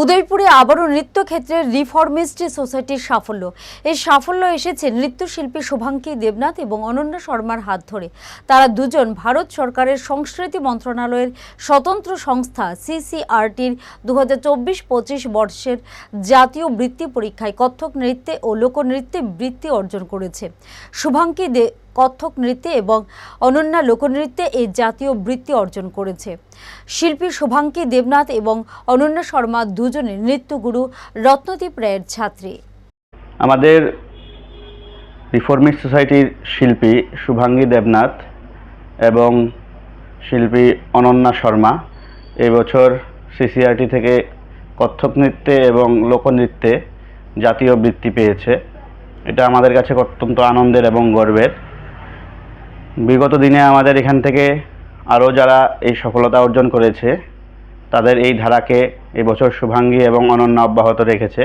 উদয়পুরে আবারও নৃত্যক্ষেত্রে রিফরমিস্ট সোসাইটির সাফল্য। এই সাফল্য এসেছে নৃত্যশিল্পী শুভাঙ্কী দেবনাথ এবং অনন্যা শর্মার হাত ধরে। তারা দুজন ভারত সরকারের সংস্কৃতি মন্ত্রণালয়ের স্বতন্ত্র সংস্থা সিসিআরটির দু হাজার চব্বিশ পঁচিশ বর্ষের জাতীয় বৃত্তি পরীক্ষায় কত্থক নৃত্যে ও লোকনৃত্যে বৃত্তি অর্জন করেছে। শুভাঙ্কী দে কত্থক নৃত্যে এবং অনন্যা লোকনৃত্যে এই জাতীয় বৃত্তি অর্জন করেছে। শিল্পী শুভাঙ্কী দেবনাথ এবং অনন্যা শর্মা দুজনে নৃত্যগুরু রত্নদীপ রায়ের ছাত্রী। আমাদের রিফর্মিস্ট সোসাইটির শিল্পী শুভাঙ্গী দেবনাথ এবং শিল্পী অনন্যা শর্মা এবছর সিসিআরটি থেকে কত্থক নৃত্যে এবং লোকনৃত্যে জাতীয় বৃত্তি পেয়েছে। এটা আমাদের কাছে অত্যন্ত আনন্দের এবং গর্বের। বিগত দিনে আমাদের এখান থেকে আরও যারা এই সফলতা অর্জন করেছে, তাদের এই ধারাকে এবছর শুভাঙ্গী এবং অনন্য অব্যাহত রেখেছে।